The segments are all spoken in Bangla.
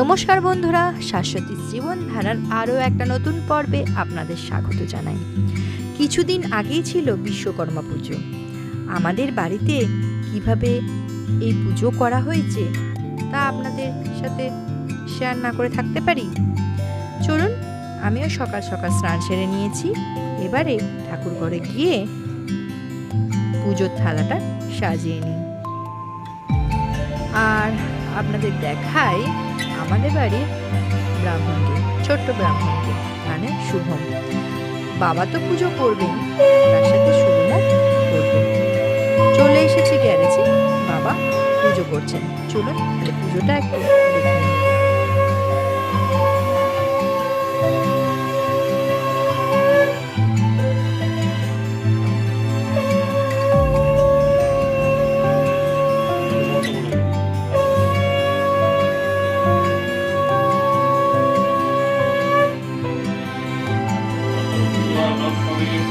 নমস্কার বন্ধুরা, শাশ্বতী জীবন ধারার আরও একটা নতুন পর্বে আপনাদের স্বাগত জানাই। কিছুদিন আগেই ছিল বিশ্বকর্মা পুজো। আমাদের বাড়িতে কীভাবে এই পুজো করা হয়েছে তা আপনাদের সাথে শেয়ার না করে থাকতে পারি? চলুন, আমিও সকাল সকাল স্নান সেরে নিয়েছি। এবারে ঠাকুর ঘরে গিয়ে পুজোর থালাটা সাজিয়ে নিই। আর আপনাদের দেখাই আমাদের বাড়ির ব্রাহ্মণকে ছোট্ট ব্রাহ্মণকে মানে শুভম বাবা তো পুজো করবেন, তার সাথে শুভমও করবেন। চলে এসেছি গ্যারেজে, বাবা পুজো করছেন। চলুন, তাহলে পুজোটা একটু নিই।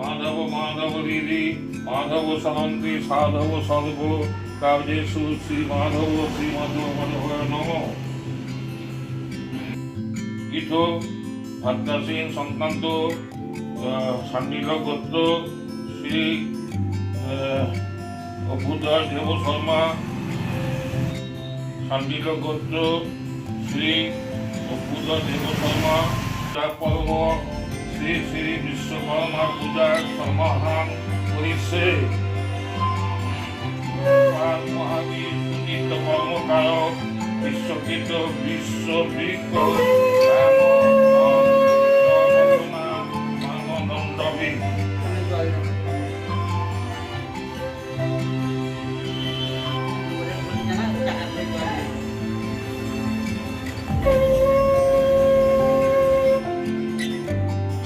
মাধব মাধব দিদি মাধব সহন্তি সাধব সর্ব কার্যেষু শ্রী মাধব শ্রী মাধব মাধব নম গীত ভাদ্রাসীন সংক্রান্ত সান্নিল গোত্র, শ্রী অভ্যুদয় দেব শর্মা সান্নিল গোত্র, শ্রী অভ্যুদয় দেব শর্মা পর্ব শ্রী শ্রী বিশ্বকর্মা পূজা সমাহান করিছে। মহাবীর সুনীত কর্মকারক, বিশ্বকৃত মানদণ্ডবী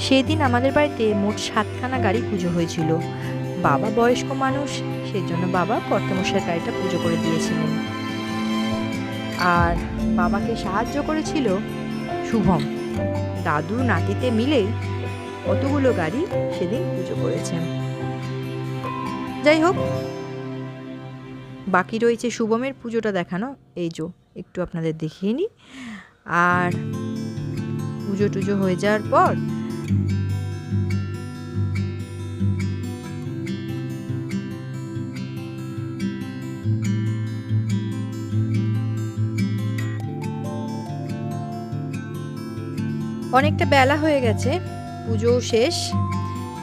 সেদিন আমাদের বাড়িতে মোট সাতখানা গাড়ি পুজো হয়েছিল। বাবা বয়স্ক মানুষ, সেজন্য বাবা কর্তমশাই গাড়িটা পুজো করে দিয়েছিলেন। আর বাবাকে সাহায্য করেছিল শুভম। দাদু নাতিতে মিলে কতগুলো গাড়ি সেদিন পুজো করেছেন। যাই হোক, বাকি রয়েছে শুভমের পুজোটা দেখানো। এই যো, একটু আপনাদের দেখিয়ে নিই। আর পুজো টুজো হয়ে যাওয়ার পর অনেকটা বেলা হয়ে গেছে পুজো শেষ।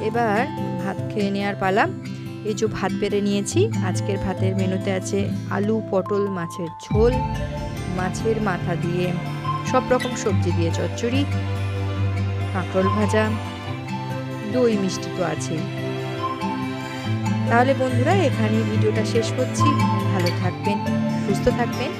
এবার ভাত খেয়ে নেওয়ার পালা। এই যে ভাত বেড়ে নিয়েছি, আজকের ভাতের মেনুতে আছে আলু, পটল, মাছের ঝোল, মাছের মাথা দিয়ে সব রকম সবজি দিয়ে চচ্চড়ি, কাঁকরোল ভাজা, দই মিষ্টি তো আছে তাহলে বন্ধুরা, এখানেই ভিডিওটা শেষ করছি। ভালো থাকবেন, সুস্থ থাকবেন।